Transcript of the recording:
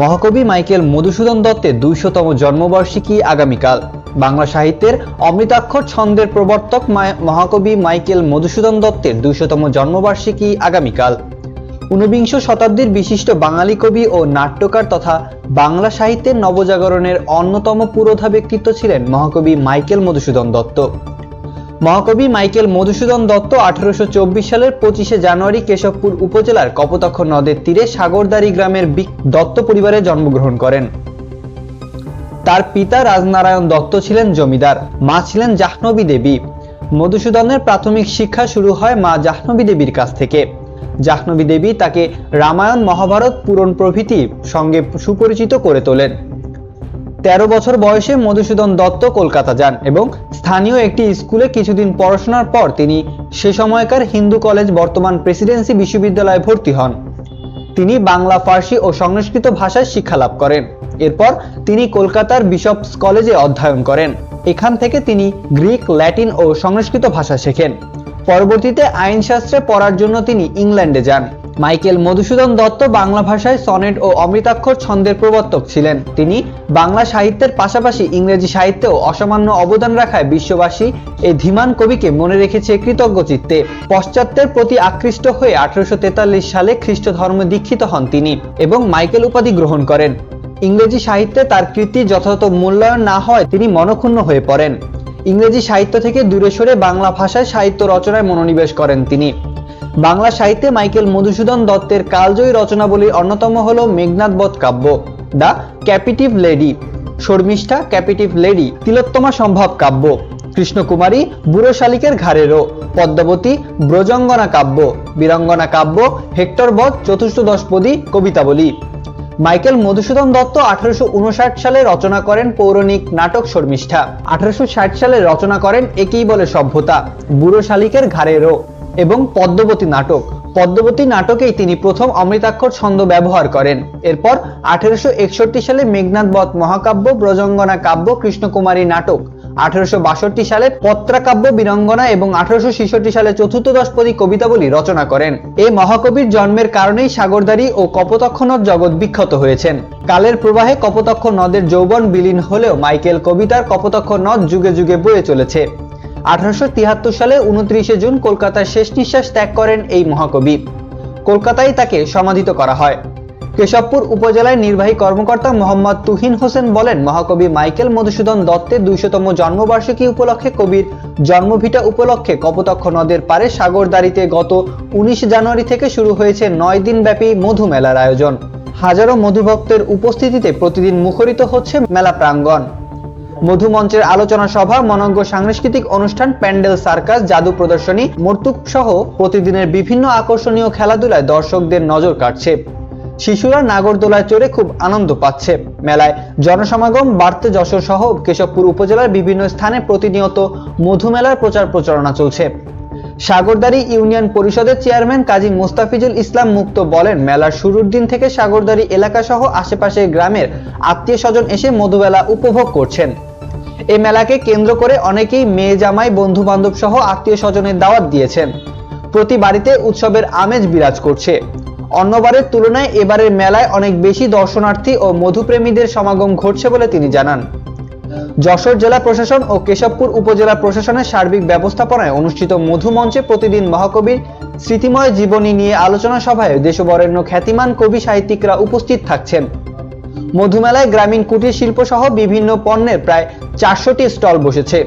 মহাকবি মাইকেল মধুসূদন দত্তের দুইশতম জন্মবার্ষিকী আগামীকাল। বাংলা সাহিত্যের অমৃতাক্ষর ছন্দের প্রবর্তক মহাকবি মাইকেল মধুসূদন দত্তের দুইশতম জন্মবার্ষিকী আগামীকাল। ঊনবিংশ শতাব্দীর বিশিষ্ট বাঙালি কবি ও নাট্যকার তথা বাংলা সাহিত্যের নবজাগরণের অন্যতম পুরোধা ব্যক্তিত্ব ছিলেন মহাকবি মাইকেল মধুসূদন দত্ত। মহাকবি মাইকেল মধুসূদন দত্ত আঠারোশো চব্বিশ সালের পঁচিশে জানুয়ারি কেশবপুর উপজেলার কপোতাক্ষ নদের তীরে সাগরদাড়ি গ্রামের দত্ত পরিবারে জন্মগ্রহণ করেন। তার পিতা রাজনারায়ণ দত্ত ছিলেন জমিদার, মা ছিলেন জাহ্নবী দেবী। মধুসূদনের প্রাথমিক শিক্ষা শুরু হয় মা জাহ্নবী দেবীর কাছ থেকে। জাহ্নবী দেবী তাকে রামায়ণ মহাভারত পুরাণ প্রভৃতির সঙ্গে সুপরিচিত করে তোলেন। তেরো বছর বয়সে মধুসূদন দত্ত কলকাতা যান এবং স্থানীয় একটি স্কুলে কিছুদিন পড়াশোনার পর তিনি সে সময়কার হিন্দু কলেজ বর্তমান প্রেসিডেন্সি বিশ্ববিদ্যালয়ে ভর্তি হন। তিনি বাংলা, ফার্সি ও সংস্কৃত ভাষায় শিক্ষা লাভ করেন। এরপর তিনি কলকাতার বিশপস কলেজে অধ্যয়ন করেন। এখান থেকে তিনি গ্রিক, ল্যাটিন ও সংস্কৃত ভাষা শেখেন। পরবর্তীতে আইনশাস্ত্রে পড়ার জন্য তিনি ইংল্যান্ডে যান। মাইকেল মধুসূদন দত্ত বাংলা ভাষায় সনেট ও অমৃতাক্ষর ছন্দের প্রবর্তক ছিলেন। তিনি বাংলা সাহিত্যের পাশাপাশি ইংরেজি সাহিত্যেও অসামান্য অবদান রাখায় বিশ্ববাসী এই ধীমান কবিকে মনে রেখেছে কৃতজ্ঞ চিত্তে। পশ্চাত্যের প্রতি আকৃষ্ট হয়ে আঠারোশো তেতাল্লিশ সালে খ্রিস্ট ধর্মে দীক্ষিত হন তিনি এবং মাইকেল উপাধি গ্রহণ করেন। ইংরেজি সাহিত্যে তার কৃতি যথাযথ মূল্যায়ন না হয় তিনি মনক্ষুণ্ণ হয়ে পড়েন। ইংরেজি সাহিত্য থেকে দূরে সরে বাংলা ভাষায় সাহিত্য রচনায় মনোনিবেশ করেন তিনি। বাংলা সাহিত্যে মাইকেল মধুসূদন দত্তের কালজয়ী রচনাবলীর অন্যতম হল Meghnadbadh Kavya, the captive lady. Sharmishtha, captive lady, Tilottama Sambhab Kavya. Krishnakumari, বুড়ো শালিকের ঘাড়েরও। পদ্মাবতী, ব্রজঙ্গনা কাব্য। বীরঙ্গনা কাব্য, হেক্টর বধ চতুর্থদশপদী কবিতাবলী। মাইকেল মধুসূদন দত্ত আঠারোশো উনষাট সালে রচনা করেন পৌরাণিক নাটক শর্মিষ্ঠা। আঠারোশো ষাট সালে রচনা করেন একেই বলে সভ্যতা, বুড়ো শালিকের ঘাড়েরও এবং পদ্মবতী নাটক। পদ্মবতী নাটকেই তিনি প্রথম অমৃতাক্ষর ছন্দ ব্যবহার করেন। এরপর আঠারোশো সালে মেঘনাথ বধ মহাকাব্য ব্রজঙ্গনা কাব্য কৃষ্ণকুমারী নাটক, আঠারোশো সালে পত্রাকাব্য বীরঙ্গনা এবং আঠারোশো সালে চতুর্থদশপদী কবিতাবলী রচনা করেন। এই মহাকবির জন্মের কারণেই সাগরদারি ও কপোতক্ষ নদ জগৎ বিখ্যাত হয়েছেন। কালের প্রবাহে কপোতক্ষ নদের যৌবন বিলীন হলেও মাইকেল কবিতার কপোতক্ষ নদ যুগে যুগে বয়ে চলেছে। আঠারোশো তিয়াত্তর সালে উনত্রিশে জুন কলকাতার শেষ নিঃশ্বাস ত্যাগ করেন এই মহাকবি। কলকাতায় তাকে সমাধিত করা হয়। কেশবপুর উপজেলায় নির্বাহী কর্মকর্তা মোহাম্মদ তুহিন হোসেন বলেন, মহাকবি মাইকেল মধুসূদন দত্তের দুইশতম জন্মবার্ষিকী উপলক্ষে কবির জন্মভিটা উপলক্ষে কপোতক্ষ নদের পারে সাগরদাড়িতে গত উনিশ জানুয়ারি থেকে শুরু হয়েছে নয় দিনব্যাপী মধু মেলার আয়োজন। হাজারো মধুভক্তের উপস্থিতিতে প্রতিদিন মুখরিত হচ্ছে মেলা প্রাঙ্গণ। মধুমঞ্চের আলোচনা সভা মনজ্ঞ সাংস্কৃতিক অনুষ্ঠান, প্যান্ডেল সার্কাস, জাদু প্রদর্শনী, মর্তুক সহ প্রতিদিনের বিভিন্ন আকর্ষণীয় খেলাধুলায় দর্শকদের নজর কাটছে শিশুরা নাগরদোলায় চড়ে খুব আনন্দ পাচ্ছে। মেলায় জনসমাগম, বাড়তে যশোর সহ কেশবপুর উপজেলার বিভিন্ন স্থানে প্রতিনিয়ত মধুমেলার প্রচার প্রচারণা চলছে। সাগরদারি ইউনিয়ন পরিষদের চেয়ারম্যান কাজী মোস্তাফিজুল ইসলাম মুক্ত বলেন, মেলার শুরুর দিন থেকে সাগরদারি এলাকা সহ আশেপাশের গ্রামের আত্মীয় স্বজন এসে মধুমেলা উপভোগ করছেন। এই মেলাকে কেন্দ্র করে অনেকেই মেয়ে জামাই বন্ধু বান্ধব সহ আত্মীয় স্বজনের দাওয়াত দিয়েছেন। প্রতি বাড়িতে উৎসবের আমেজ বিরাজ করছে। অন্যবারের তুলনায় এবারের মেলায় অনেক বেশি দর্শনার্থী ও মধুপ্রেমীদের সমাগম ঘটছে বলে তিনি জানান। যশোর জেলা প্রশাসন ও কেশবপুর উপজেলা প্রশাসনের সার্বিক ব্যবস্থাপনায় অনুষ্ঠিত মধু মঞ্চে প্রতিদিন মহাকবির স্মৃতিময় জীবনী নিয়ে আলোচনা সভায় দেশবরেণ্য খ্যাতিমান কবি সাহিত্যিকরা উপস্থিত থাকছেন। মধুমেলায় গ্রামীণ কুটির শিল্প সহ বিভিন্ন পণ্যের প্রায় চারশোটি স্টল বসেছে।